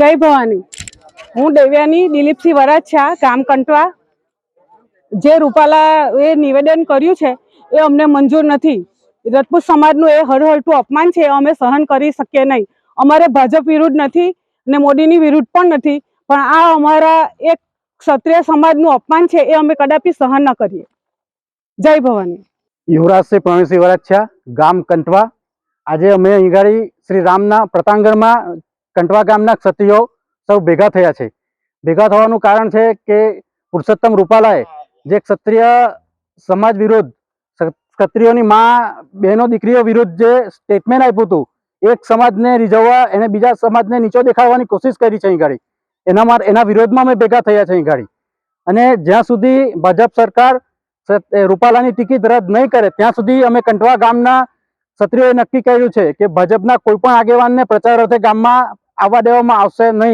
જય ભવાની. હું દેવ્યાની દિલીપસિંહ વરાછા ગામ કંટવા. જે રૂપાલા એ નિવેદન કર્યું છે, એ અમને મંજૂર નથી. રજપૂત સમાજનું એ હળહળતું અપમાન છે અમે સહન કરી શકીએ નહીં. અમારે ભાજપ વિરુદ્ધ નથી ને મોદીની વિરુદ્ધ પણ નથી, પણ આ અમારા એક ક્ષત્રિય સમાજનું અપમાન છે, એ અમે કદાપી સહન ન કરીએ. જય ભવાની. યુવરાજસિંહ પ્રવીણસિંહ વરાછા ગામ કંટવા. આજે અમે અહીં શ્રી રામના પ્રતાંગણમાં કંટવા ગામના ક્ષત્રિયો સૌ ભેગા થયા છે. ભેગા થવાનું કારણ છે કે પુરુષોત્તમ રૂપાલાએ જે ક્ષત્રિય સમાજ વિરુદ્ધ, ક્ષત્રિયોની માં, બહેનો, દીકરીઓ વિરુદ્ધ જે સ્ટેટમેન્ટ આપ્યું હતું, એક સમાજને રીઝવવા, એને બીજા સમાજને નીચો દેખાડવાની કોશિશ કરી છે અહીં ગાડી એના એના વિરોધમાં અમે ભેગા થયા છે અહીં ગાડી અને જ્યાં સુધી ભાજપ સરકાર રૂપાલાની ટિકિટ રદ નહીં કરે, ત્યાં સુધી અમે કંઠવા ગામના ક્ષત્રિયોએ નક્કી કર્યું છે કે ભાજપના કોઈ પણ આગેવાનને પ્રચાર અર્થે ગામમાં આવવા દેવામાં આવશે નહીં